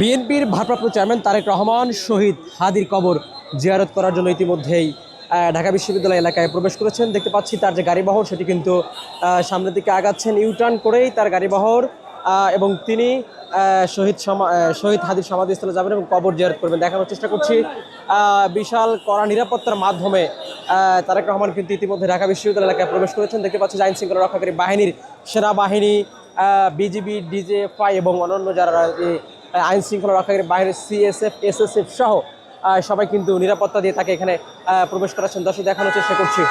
বিএনপির ভারপ্রাপ্ত চেয়ারম্যান তারেক রহমান শহীদ হাদির কবর জিয়ারত করার জন্য ইতিমধ্যেই ঢাকা বিশ্ববিদ্যালয় এলাকায় প্রবেশ করেছেন। দেখতে পাচ্ছি তার যে গাড়িবহর, সেটি কিন্তু সামনের দিকে আগাচ্ছেন। ইউটার্ন করেই তার গাড়িবহর এবং তিনি শহীদ সমা- শহীদ হাদির সমাধিস্থলে যাবেন এবং কবর জিয়ারত করবেন। দেখানোর চেষ্টা করছি বিশাল কড়া নিরাপত্তার মাধ্যমে তারেক রহমান কিন্তু ইতিমধ্যে ঢাকা বিশ্ববিদ্যালয় এলাকায় প্রবেশ করেছেন। দেখতে পাচ্ছি আইন শৃঙ্খলা রক্ষাকারী বাহিনীর সেনাবাহিনী বিজিবি ডিজেএফআই এবং অন্যান্য যারা আইন শৃঙ্খলা রক্ষাকারী বাইরে সিএসএফ এসএসএফ সহ সবাই কিন্তু নিরাপত্তা দিয়ে তাকে এখানে প্রবেশ করাচ্ছেন। দর্শক, দেখানোর চেষ্টা করছি।